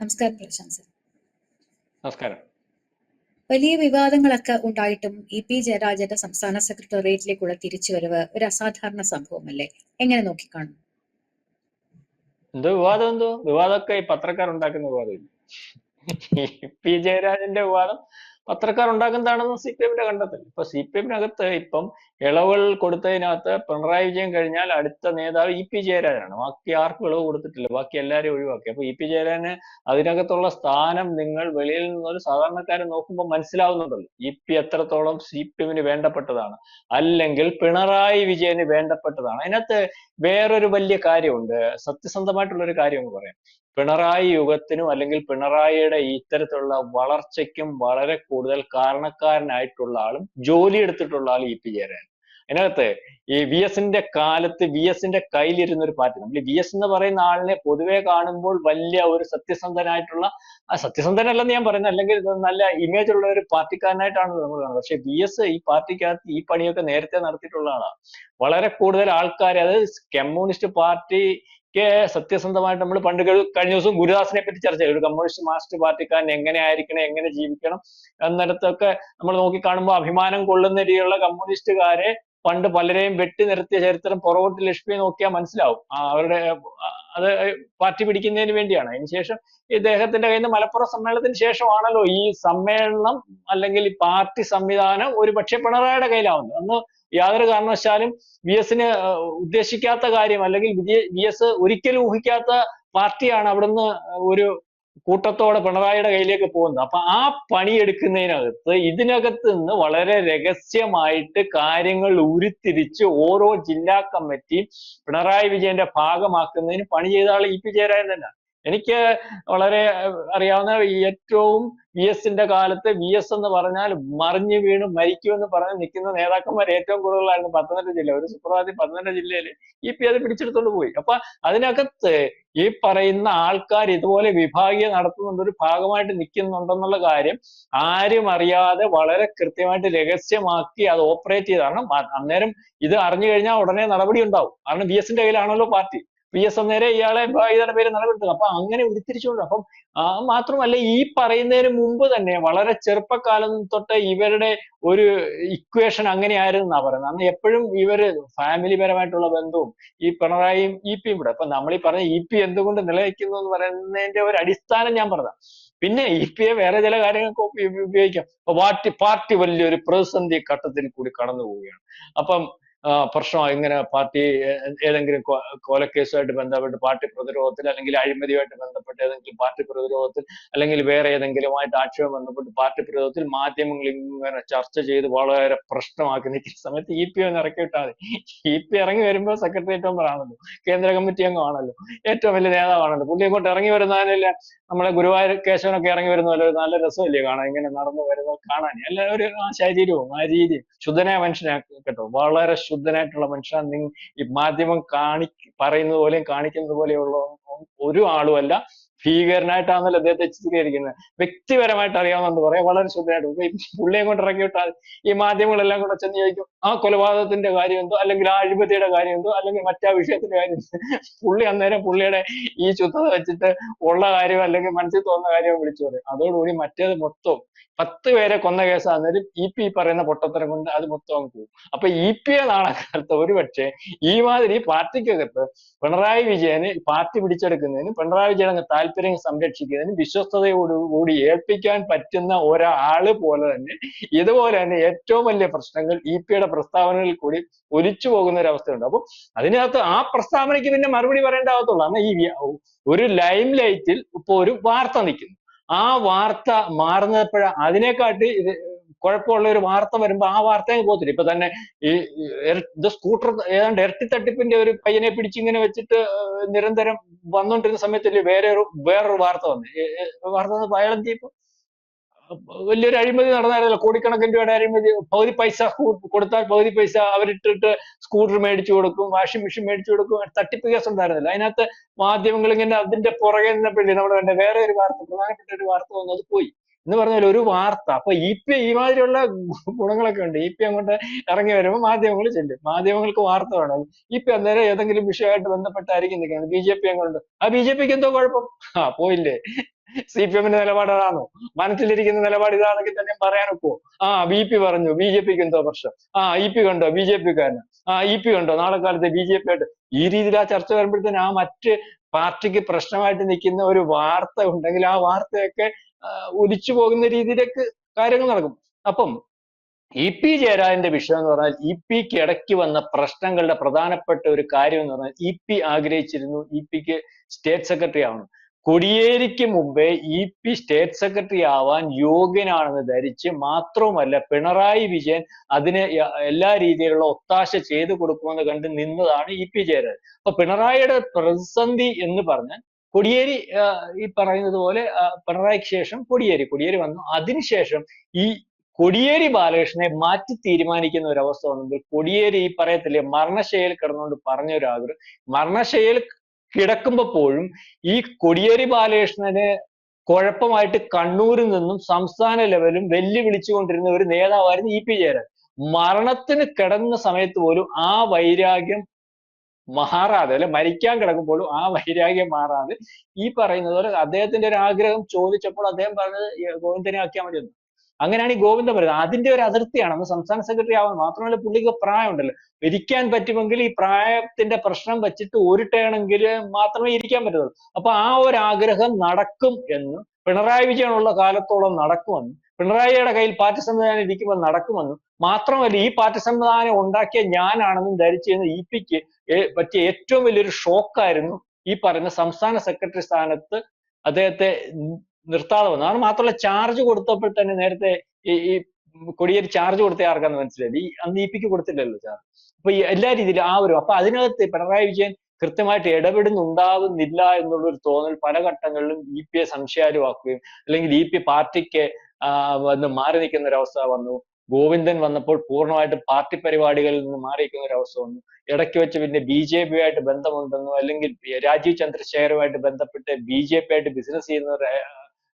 നമസ്കാരം പ്രശാന്ത് സർ. നമസ്കാരം. വലിയ വിവാദങ്ങളൊക്കെ ഉണ്ടായിട്ടും ഇ പി ജയരാജന്റെ സംസ്ഥാന സെക്രട്ടേറിയറ്റിലേക്കുള്ള തിരിച്ചുവരവ് ഒരു അസാധാരണ സംഭവമല്ലേ? എങ്ങനെ നോക്കിക്കാണും? എന്തോ വിവാദം എന്തോ? വിവാദമൊക്കെ ഈ പത്രക്കാർ ഉണ്ടാക്കുന്ന വിവാദമില്ല പി ജയരാജന്റെ വിവാദം പത്രക്കാർ ഉണ്ടാക്കുന്നതാണെന്ന് സി പി എമ്മിന്റെ കണ്ടെത്തൽ ഇപ്പൊ സി പി എമ്മിനകത്ത് ഇപ്പം ഇളവുകൾ കൊടുത്തതിനകത്ത് പിണറായി വിജയൻ കഴിഞ്ഞാൽ അടുത്ത നേതാവ് ഇ പി ജയരാജനാണ്. ബാക്കി ആർക്കും ഇളവ് കൊടുത്തിട്ടില്ല. ബാക്കി എല്ലാവരും ഒഴിവാക്കി. അപ്പൊ ഇ പി ജയരാജന് അതിനകത്തുള്ള സ്ഥാനം നിങ്ങൾ വെളിയിൽ നിന്നൊരു സാധാരണക്കാരൻ നോക്കുമ്പോൾ മനസ്സിലാവുന്നുണ്ടല്ലോ. ഇ പി എത്രത്തോളം സി പി എമ്മിന് വേണ്ടപ്പെട്ടതാണ്. അല്ലെങ്കിൽ പിണറായി വിജയന് വേണ്ടപ്പെട്ടതാണ്. അതിനകത്ത് വേറൊരു വലിയ കാര്യമുണ്ട്. സത്യസന്ധമായിട്ടുള്ള ഒരു കാര്യം പറയാം. പിണറായി യുഗത്തിനും അല്ലെങ്കിൽ പിണറായിയുടെ ഇത്തരത്തിലുള്ള വളർച്ചയ്ക്കും വളരെ കൂടുതൽ കാരണക്കാരനായിട്ടുള്ള ആളും ജോലി എടുത്തിട്ടുള്ള ആൾ ഇ പി ജയരാജൻ. അതിനകത്ത് ഈ വി എസിന്റെ കാലത്ത് വി എസിന്റെ കയ്യിലിരുന്ന ഒരു പാർട്ടി. നമ്മൾ വി എസ് എന്ന് പറയുന്ന ആളിനെ പൊതുവെ കാണുമ്പോൾ വലിയ ഒരു സത്യസന്ധനായിട്ടുള്ള ആ സത്യസന്ധനല്ലെന്ന് ഞാൻ പറയുന്നത് അല്ലെങ്കിൽ നല്ല ഇമേജ് ഉള്ള ഒരു പാർട്ടിക്കാരനായിട്ടാണ് നമ്മൾ കാണുന്നത്. പക്ഷെ വി എസ് ഈ പാർട്ടിക്കകത്ത് ഈ പണിയൊക്കെ നേരത്തെ നടത്തിയിട്ടുള്ള ആളാണ്. വളരെ കൂടുതൽ ആൾക്കാരെ അതായത് കമ്മ്യൂണിസ്റ്റ് പാർട്ടി ഒക്കെ സത്യസന്ധമായിട്ട് നമ്മൾ പണ്ട് കഴിഞ്ഞ ദിവസം ഗുരുദാസിനെ പറ്റി ചർച്ച ചെയ്തു ഒരു കമ്മ്യൂണിസ്റ്റ് മാർക്സിസ്റ്റ് പാർട്ടിക്കാരൻ എങ്ങനെ ആയിരിക്കണം എങ്ങനെ ജീവിക്കണം എന്നിടത്തൊക്കെ നമ്മൾ നോക്കി കാണുമ്പോൾ അഭിമാനം കൊള്ളുന്ന രീതിയിലുള്ള കമ്മ്യൂണിസ്റ്റുകാരെ പണ്ട് പലരെയും വെട്ടി നിർത്തിയ ചരിത്രം പുറകോട്ട് ലക്ഷ്മി നോക്കിയാൽ മനസ്സിലാവും. അവരുടെ അത് പാർട്ടി പിടിക്കുന്നതിന് വേണ്ടിയാണ്. അതിനുശേഷം ഇദ്ദേഹത്തിന്റെ കയ്യിൽ നിന്ന് മലപ്പുറം സമ്മേളനത്തിന് ശേഷമാണല്ലോ ഈ സമ്മേളനം അല്ലെങ്കിൽ പാർട്ടി സംവിധാനം ഒരു പക്ഷേ പിണറായിയുടെ കയ്യിലാവുന്നത്. അന്ന് യാതൊരു കാരണവശാലും വി എസിന് ഉദ്ദേശിക്കാത്ത കാര്യം അല്ലെങ്കിൽ വി എസ് ഒരിക്കലും ഊഹിക്കാത്ത പാർട്ടിയാണ് അവിടുന്ന് ഒരു കൂട്ടത്തോടെ പിണറായിയുടെ കയ്യിലേക്ക് പോകുന്നത് അപ്പൊ ആ പണിയെടുക്കുന്നതിനകത്ത് ഇതിനകത്ത് നിന്ന് വളരെ രഹസ്യമായിട്ട് കാര്യങ്ങൾ ഉരുത്തിരിച്ച് ഓരോ ജില്ലാ കമ്മിറ്റിയും പിണറായി വിജയന്റെ ഭാഗമാക്കുന്നതിന് പണി ചെയ്ത ആൾ ഇ പി ജയരാജൻ തന്നെ എനിക്ക് വളരെ അറിയാവുന്ന ഏറ്റവും വി എസിന്റെ കാലത്ത് വി എസ് എന്ന് പറഞ്ഞാൽ മറിഞ്ഞു വീണ് മരിക്കുമെന്ന് പറഞ്ഞ് നിൽക്കുന്ന നേതാക്കന്മാർ ഏറ്റവും കൂടുതലായിരുന്നു പത്തനംതിട്ട ജില്ല ഒരു സുപ്രഭാതി പത്തനംതിട്ട ജില്ലയിൽ ഇ പി അത് പിടിച്ചെടുത്തോണ്ട് പോയി. അപ്പൊ അതിനകത്ത് ഈ പറയുന്ന ആൾക്കാർ ഇതുപോലെ വിഭാഗീയ നടത്തുന്നുണ്ട് ഒരു ഭാഗമായിട്ട് നിൽക്കുന്നുണ്ടെന്നുള്ള കാര്യം ആരും അറിയാതെ വളരെ കൃത്യമായിട്ട് രഹസ്യമാക്കി അത് ഓപ്പറേറ്റ് ചെയ്ത്. അന്നേരം ഇത് അറിഞ്ഞു കഴിഞ്ഞാൽ ഉടനെ നടപടി ഉണ്ടാവും. കാരണം വി എസിന്റെ കയ്യിലാണല്ലോ പാർട്ടി. പി എസ് എം നേരെ ഇയാളെ ഇയാളുടെ പേര് നിലനിർത്തുക അപ്പൊ അങ്ങനെ ഉരുത്തിരിച്ചുകൊണ്ട് അപ്പം മാത്രമല്ല ഈ പറയുന്നതിന് മുമ്പ് തന്നെ വളരെ ചെറുപ്പക്കാലം തൊട്ട് ഇവരുടെ ഒരു ഇക്വേഷൻ അങ്ങനെയായിരുന്നു എന്നാ പറയുന്നത്. അന്ന് എപ്പോഴും ഇവർ ഫാമിലി പരമായിട്ടുള്ള ബന്ധവും ഈ പിണറായിയും ഇ പിയും കൂടെ. അപ്പൊ നമ്മൾ ഈ പറഞ്ഞ ഇ പി എന്തുകൊണ്ട് നിലനിൽക്കുന്നു എന്ന് പറയുന്നതിന്റെ ഒരു അടിസ്ഥാനം ഞാൻ പറഞ്ഞ പിന്നെ ഇ പിയെ വേറെ ചില കാര്യങ്ങൾക്ക് ഉപയോഗിക്കാം. പാർട്ടി പാർട്ടി വലിയൊരു പ്രതിസന്ധി ഘട്ടത്തിൽ കൂടി കടന്നു പോവുകയാണ് അപ്പം പ്രശ്നം ഇങ്ങനെ പാർട്ടി ഏതെങ്കിലും കൊലക്കേസുമായിട്ട് ബന്ധപ്പെട്ട് പാർട്ടി പ്രതിരോധത്തിൽ അല്ലെങ്കിൽ അഴിമതിയുമായിട്ട് ബന്ധപ്പെട്ട് ഏതെങ്കിലും പാർട്ടി പ്രതിരോധത്തിൽ അല്ലെങ്കിൽ വേറെ ഏതെങ്കിലുമായിട്ട് ആക്ഷേപം ബന്ധപ്പെട്ട് പാർട്ടി പ്രതിരോധത്തിൽ മാധ്യമങ്ങൾ ഇങ്ങനെ ചർച്ച ചെയ്ത് വളരെ പ്രശ്നമാക്കി നിൽക്കുന്ന സമയത്ത് ഇ പി ഒന്ന് ഇറക്കി വിട്ടാൽ മതി. ഇ പി ഇറങ്ങി വരുമ്പോൾ സെക്രട്ടേറിയറ്റ് മെമ്പർ ആണല്ലോ. കേന്ദ്ര കമ്മിറ്റി അംഗമാണല്ലോ ഏറ്റവും വലിയ നേതാവാണല്ലോ. പുള്ളി ഇങ്ങോട്ട് ഇറങ്ങി വരുന്നതിനല്ല നമ്മളെ ഗുരുവായൂർ കേശവനൊക്കെ ഇറങ്ങി വരുന്ന പോലെ ഒരു നല്ല രസമല്ലേ കാണാൻ? ഇങ്ങനെ നടന്നു വരുന്നത് കാണാൻ. അല്ല ഒരു ആ ശരീരവും ആ രീതിയും. ശുദ്ധനായ മനുഷ്യനെ കേട്ടോ. വളരെ ശുദ്ധനായിട്ടുള്ള മനുഷ്യൻ നിങ്ങൾ ഈ മാധ്യമം കാണി പറയുന്നത് പോലെയും കാണിക്കുന്നത് പോലെയുള്ള ഒരു ആളും അല്ല ഭീകരനായിട്ടാണല്ലോ അദ്ദേഹത്തെ ചിത്രീകരിക്കുന്നത്. വ്യക്തിപരമായിട്ട് അറിയാവുന്നത് പറയാം? വളരെ ശ്രദ്ധയായിട്ട് ഇപ്പൊ പുള്ളിയെ കൊണ്ട് ഇറക്കി വിട്ടാൽ ഈ മാധ്യമങ്ങളെല്ലാം കൂടെ ചെന്ന് ചോദിക്കും ആ കൊലപാതകത്തിന്റെ കാര്യം എന്തോ? അല്ലെങ്കിൽ ആ അഴിമതിയുടെ കാര്യം എന്തോ? അല്ലെങ്കിൽ മറ്റാ വിഷയത്തിന്റെ കാര്യം. പുള്ളി അന്നേരം പുള്ളിയുടെ ഈ ചുത്തത വെച്ചിട്ട് ഉള്ള കാര്യം അല്ലെങ്കിൽ മനസ്സിൽ തോന്നുന്ന കാര്യം വിളിച്ചു പറയും. അതോടുകൂടി മറ്റേത് മൊത്തം പത്ത് പേരെ കൊന്ന കേസ്. അന്നേരം ഇ പി പറയുന്ന പൊട്ടത്തരം കൊണ്ട് അത് മൊത്തം അങ്ങ് പോകും. അപ്പൊ ഇ പി എ നാളെ കാലത്ത് ഒരുപക്ഷെ ഈ മാതിരി പാർട്ടിക്കകത്ത് പിണറായി വിജയന് പാർട്ടി പിടിച്ചെടുക്കുന്നതിന് പിണറായി വിജയൻ അങ്ങ് താല്പര്യം സംരക്ഷിക്കുന്നതിനും വിശ്വസ്തയോടുകൂടി ഏൽപ്പിക്കാൻ പറ്റുന്ന ഒരാൾ പോലെ തന്നെ ഇതുപോലെ തന്നെ ഏറ്റവും വലിയ പ്രശ്നങ്ങൾ ഇ പിയുടെ പ്രസ്താവനകളിൽ കൂടി ഒലിച്ചു പോകുന്ന ഒരു അവസ്ഥയുണ്ട് അപ്പൊ അതിനകത്ത് ആ പ്രസ്താവനയ്ക്ക് പിന്നെ മറുപടി പറയേണ്ട ആവത്തുള്ളൂ. ഈ ഒരു ലൈം ലൈറ്റിൽ ഇപ്പൊ ഒരു വാർത്ത നിൽക്കുന്നു. ആ വാർത്ത മാറുന്നപ്പോഴ അതിനെക്കാട്ടി കുഴപ്പമുള്ള ഒരു വാർത്ത വരുമ്പോ ആ വാർത്ത അങ്ങ് പോകത്തില്ല. ഇപ്പൊ തന്നെ ഈ ഇത് സ്കൂട്ടർ ഏതാണ്ട് ഇരട്ടി തട്ടിപ്പിന്റെ ഒരു പയ്യനെ പിടിച്ച് ഇങ്ങനെ വെച്ചിട്ട് നിരന്തരം വന്നുകൊണ്ടിരുന്ന സമയത്തല്ലേ വേറെ ഒരു വേറൊരു വാർത്ത വന്നു. വാർത്ത ചെയ്യും ഇപ്പൊ? വലിയൊരു അഴിമതി നടന്നായിരുന്നല്ലോ. കോടിക്കണക്കിന് രൂപയുടെ അഴിമതി. പകുതി പൈസ കൊടുത്താൽ പകുതി പൈസ അവരിട്ടിട്ട് സ്കൂട്ടർ മേടിച്ചു കൊടുക്കും വാഷിംഗ് മെഷീൻ മേടിച്ചു കൊടുക്കും തട്ടിപ്പ് കേസ് ഉണ്ടായിരുന്നില്ല. അതിനകത്ത് മാധ്യമങ്ങൾ ഇങ്ങനെ അതിന്റെ പുറകെ നിന്നപ്പോഴേ നമ്മുടെ വേറെ ഒരു വാർത്ത പ്രധാനപ്പെട്ട ഒരു വാർത്ത വന്നു. അത് പോയി. എന്ന് പറഞ്ഞാൽ ഒരു വാർത്ത. അപ്പൊ ഇ പി ഈ മാതിരിയുള്ള ഗുണങ്ങളൊക്കെ ഉണ്ട്. ഇ പി അങ്ങോട്ട് ഇറങ്ങി വരുമ്പോൾ മാധ്യമങ്ങൾ ചെല്ലും. മാധ്യമങ്ങൾക്ക് വാർത്ത വേണം. ഇ പി അന്നേരം ഏതെങ്കിലും വിഷയമായിട്ട് ബന്ധപ്പെട്ടായിരിക്കും നിൽക്കുന്നത്. ബി ജെ പി അങ്ങോട്ട് ആ ബി ജെ പിക്ക് എന്തോ കുഴപ്പം? ആ പോയില്ലേ. സി പി എമ്മിന്റെ നിലപാട് അതാണോ? മനസ്സിലിരിക്കുന്ന നിലപാട് ഇതാണെങ്കിൽ തന്നെ പറയാൻ പറയാനൊക്കോ ആ ബി പി പറഞ്ഞു. ബി ജെ പിക്ക് എന്തോ പ്രശ്നം? ആ ഇ പി കണ്ടോ? ബി ജെ പിക്കാരന്? ആ ഇ പി കണ്ടോ? നാളെ കാലത്ത് ബി ജെ പി ആയിട്ട്. ഈ രീതിയിൽ ആ ചർച്ച വരുമ്പോഴത്തേന് ആ മറ്റ് പാർട്ടിക്ക് പ്രശ്നമായിട്ട് നിൽക്കുന്ന ഒരു വാർത്ത ഉണ്ടെങ്കിൽ ആ വാർത്തയൊക്കെ ഒലിച്ചു പോകുന്ന രീതിയിലേക്ക് കാര്യങ്ങൾ നടക്കും. അപ്പം ഇ പി ജയരാജന്റെ വിഷയം എന്ന് പറഞ്ഞാൽ ഇ പിക്ക് ഇടയ്ക്ക് വന്ന പ്രശ്നങ്ങളുടെ പ്രധാനപ്പെട്ട ഒരു കാര്യം എന്ന് പറഞ്ഞാൽ ഇ പി ആഗ്രഹിച്ചിരുന്നു ഇ പിക്ക് സ്റ്റേറ്റ് സെക്രട്ടറി ആവണം. കൊടിയേരിക്ക് മുമ്പേ ഇ പി സ്റ്റേറ്റ് സെക്രട്ടറി ആവാൻ യോഗ്യനാണെന്ന് ധരിച്ച് മാത്രവുമല്ല പിണറായി വിജയൻ അതിന് എല്ലാ രീതിയിലുള്ള ഒത്താശ ചെയ്തു കൊടുക്കുമെന്ന് കണ്ട് നിന്നതാണ് ഇ പി ജയരാജൻ. അപ്പൊ പിണറായിയുടെ പ്രതിസന്ധി എന്ന് പറഞ്ഞാൽ കൊടിയേരി ഈ പറയുന്നത് പോലെ പിണറായിക്ക് ശേഷം കൊടിയേരി കൊടിയേരി വന്നു. അതിനുശേഷം ഈ കൊടിയേരി ബാലകൃഷ്ണനെ മാറ്റി തീരുമാനിക്കുന്ന ഒരു അവസ്ഥ വന്നപ്പോൾ കൊടിയേരി ഈ പറയത്തില്ലേ മരണശൈലിയിൽ കിടന്നുകൊണ്ട് പറഞ്ഞ ഒരു ആഗ്രഹം മരണശൈലിയിൽ കിടക്കുമ്പോ പോലും ഈ കൊടിയേരി ബാലകൃഷ്ണനെ കുഴപ്പമായിട്ട് കണ്ണൂരിൽ നിന്നും സംസ്ഥാന ലെവലും വെല്ലുവിളിച്ചുകൊണ്ടിരുന്ന ഒരു നേതാവായിരുന്നു ഇ പി ജയരാജൻ. മരണത്തിന് കിടന്ന സമയത്ത് പോലും ആ വൈരാഗ്യം മാറാതെ അല്ലെ മരിക്കാൻ കിടക്കുമ്പോഴും ആ വൈരാഗ്യം മാറാതെ ഈ പറയുന്നത് പോലെ അദ്ദേഹത്തിന്റെ ഒരു ആഗ്രഹം ചോദിച്ചപ്പോൾ അദ്ദേഹം പറഞ്ഞത് ഗോവിന്ദനെ ആക്കിയാൽ മതി എന്ന് അങ്ങനെയാണ് ഈ ഗോവിന്ദൻ പറയുന്നത്. അതിന്റെ ഒരു അതിർത്തിയാണ്. അന്ന് സംസ്ഥാന സെക്രട്ടറി ആവാൻ മാത്രമല്ല പുള്ളിക്ക് പ്രായമുണ്ടല്ലോ ഇരിക്കാൻ പറ്റുമെങ്കിൽ ഈ പ്രായത്തിന്റെ പ്രശ്നം വെച്ചിട്ട് ഒരു മാത്രമേ ഇരിക്കാൻ പറ്റുള്ളൂ അപ്പൊ ആ ഒരു ആഗ്രഹം നടക്കും എന്ന് പിണറായി വിജയനുള്ള കാലത്തോളം നടക്കുമെന്ന് പിണറായിയുടെ കയ്യിൽ പാർട്ടി സംവിധാനം ഇരിക്കുമ്പോൾ നടക്കുമെന്നും മാത്രമല്ല ഈ പാർട്ടി സംവിധാനം ഉണ്ടാക്കിയ ഞാനാണെന്നും ധരിച്ചിരുന്ന ഇ പിക്ക് പറ്റിയ ഏറ്റവും വലിയൊരു ഷോക്കായിരുന്നു ഈ പറഞ്ഞ സംസ്ഥാന സെക്രട്ടറി സ്ഥാനത്ത് അദ്ദേഹത്തെ നിർത്താതെ വന്നു. അത് മാത്രമല്ല ചാർജ് കൊടുത്തപ്പോൾ തന്നെ നേരത്തെ ഈ കൊടിയേരി ചാർജ് കൊടുത്ത ആർക്കാന്ന് മനസ്സിലായത്? ഈ അന്ന് ഇ പിക്ക് കൊടുത്തില്ലല്ലോ ചാർജ് അപ്പൊ എല്ലാ രീതിയിലും ആ ഒരു അപ്പൊ അതിനകത്ത് പിണറായി വിജയൻ കൃത്യമായിട്ട് ഇടപെടുന്നുണ്ടാകുന്നില്ല എന്നുള്ള ഒരു തോന്നൽ പല ഘട്ടങ്ങളിലും ഇ പിയെ സംശയാലുവാക്കുകയും അല്ലെങ്കിൽ ഇ പി പാർട്ടിക്ക് വന്ന് മാറി നിൽക്കുന്ന ഒരു അവസ്ഥ വന്നു. ഗോവിന്ദൻ വന്നപ്പോൾ പൂർണമായിട്ട് പാർട്ടി പരിപാടികളിൽ നിന്ന് മാറി ഒരു അവസ്ഥ വന്നു. ഇടയ്ക്ക് വെച്ച് പിന്നെ ബി ജെ പി ആയിട്ട് ബന്ധമുണ്ടെന്നോ അല്ലെങ്കിൽ രാജീവ് ചന്ദ്രശേഖരുമായിട്ട് ബന്ധപ്പെട്ട് ബി ജെ പി ആയിട്ട് ബിസിനസ് ചെയ്യുന്നവർ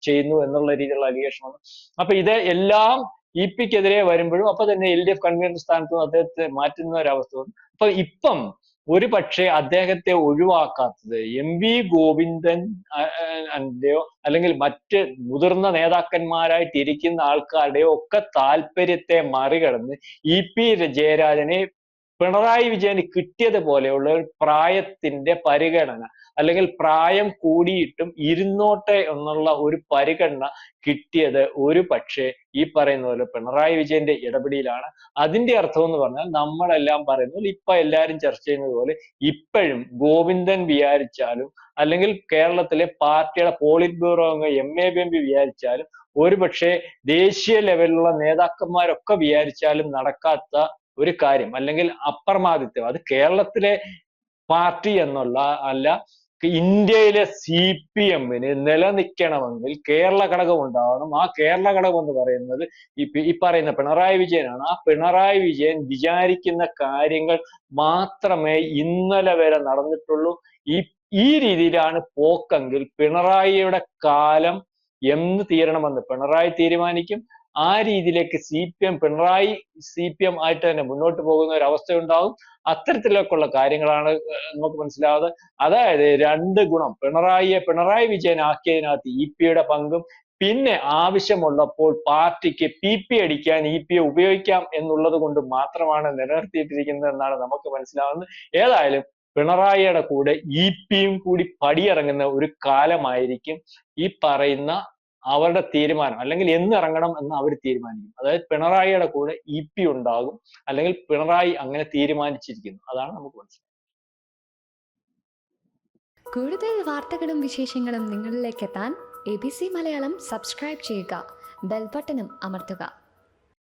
ചെയ്യുന്നു എന്നുള്ള രീതിയിലുള്ള അലിഗേഷൻ അപ്പൊ ഇത് എല്ലാം ഇ പിക്കെതിരെ വരുമ്പോഴും അപ്പൊ തന്നെ എൽ ഡി എഫ് കൺവീനർ സ്ഥാനത്ത് അദ്ദേഹത്തെ മാറ്റുന്ന ഒരവസ്ഥ വന്നു. അപ്പൊ ഇപ്പം ഒരു പക്ഷേ അദ്ദേഹത്തെ ഒഴിവാക്കാത്തത് എം വി ഗോവിന്ദൻ അല്ലെങ്കിൽ മറ്റ് മുതിർന്ന നേതാക്കന്മാരായിട്ട് ഇരിക്കുന്ന ആൾക്കാരുടെയോ ഒക്കെ താല്പര്യത്തെ മറികടന്ന് ഇ പി ജയരാജനെ പിണറായി വിജയന് കിട്ടിയതുപോലെയുള്ള ഒരു പ്രായത്തിന്റെ പരിഗണന അല്ലെങ്കിൽ പ്രായം കൂടിയിട്ടും ഇരുന്നോട്ടെ എന്നുള്ള ഒരു പരിഗണന കിട്ടിയത് ഒരു പക്ഷേ ഈ പറയുന്ന പോലെ പിണറായി വിജയന്റെ ഇടപെടലാണ് അതിന്റെ അർത്ഥം എന്ന് പറഞ്ഞാൽ നമ്മളെല്ലാം പറയുന്നത് ഇപ്പൊ എല്ലാരും ചർച്ച ചെയ്യുന്നത് പോലെ ഇപ്പോഴും ഗോവിന്ദൻ വിചാരിച്ചാലും അല്ലെങ്കിൽ കേരളത്തിലെ പാർട്ടിയുടെ പോളിറ്റ് ബ്യൂറോ അംഗം എം എ ബി വിചാരിച്ചാലും ഒരുപക്ഷെ ദേശീയ ലെവലിലുള്ള നേതാക്കന്മാരൊക്കെ വിചാരിച്ചാലും നടക്കാത്ത ഒരു കാര്യം അല്ലെങ്കിൽ അപ്രമാദിത്വം. അത് കേരളത്തിലെ പാർട്ടി എന്നുള്ള അല്ല ഇന്ത്യയിലെ സി പി എമ്മിന് നിലനിൽക്കണമെങ്കിൽ കേരള ഘടകം ഉണ്ടാവണം. ആ കേരള ഘടകം എന്ന് പറയുന്നത് ഈ ഈ പറയുന്ന പിണറായി വിജയനാണ്. ആ പിണറായി വിജയൻ വിചാരിക്കുന്ന കാര്യങ്ങൾ മാത്രമേ ഇന്നലെ വരെ നടന്നിട്ടുള്ളൂ. ഈ ഈ രീതിയിലാണ് പോക്കെങ്കിൽ പിണറായിയുടെ കാലം എന്ന് തീരണമെന്ന് പിണറായി തീരുമാനിക്കും. ആ രീതിയിലേക്ക് C P M Pinarayi C P M ആയിട്ട് തന്നെ മുന്നോട്ട് പോകുന്ന ഒരു അവസ്ഥ ഉണ്ടാവും അത്തരത്തിലേക്കുള്ള കാര്യങ്ങളാണ് നമുക്ക് മനസ്സിലാവുന്നത്. അതായത് രണ്ട് ഗുണം. പിണറായിയെ പിണറായി വിജയൻ ആക്കിയതിനകത്ത് ഇ പിയുടെ പങ്കും പിന്നെ ആവശ്യമുള്ളപ്പോൾ പാർട്ടിക്ക് പി പി അടിക്കാൻ ഇ പി ഉപയോഗിക്കാം എന്നുള്ളത് കൊണ്ട് മാത്രമാണ് നിലനിർത്തിയിട്ടിരിക്കുന്നത് എന്നാണ് നമുക്ക് മനസ്സിലാവുന്നത്. ഏതായാലും പിണറായിയുടെ കൂടെ ഇ പിയും കൂടി പടിയിറങ്ങുന്ന ഒരു കാലമായിരിക്കും ഈ പറയുന്ന അവരുടെ തീരുമാനം അല്ലെങ്കിൽ എന്ന് ഇറങ്ങണം എന്ന് അവർ തീരുമാനിക്കും. അതായത് പിണറായിയുടെ കൂടെ ഇ പി ഉണ്ടാകും അല്ലെങ്കിൽ പിണറായി അങ്ങനെ തീരുമാനിച്ചിരിക്കുന്നു. അതാണ് നമുക്ക് മനസ്സിലാക്കുന്നത് കൂടുതൽ വാർത്തകളും വിശേഷങ്ങളും നിങ്ങളിലേക്ക് എത്താൻ A B C Malayalam subscribe ചെയ്യുക ബെൽബട്ടനും അമർത്തുക.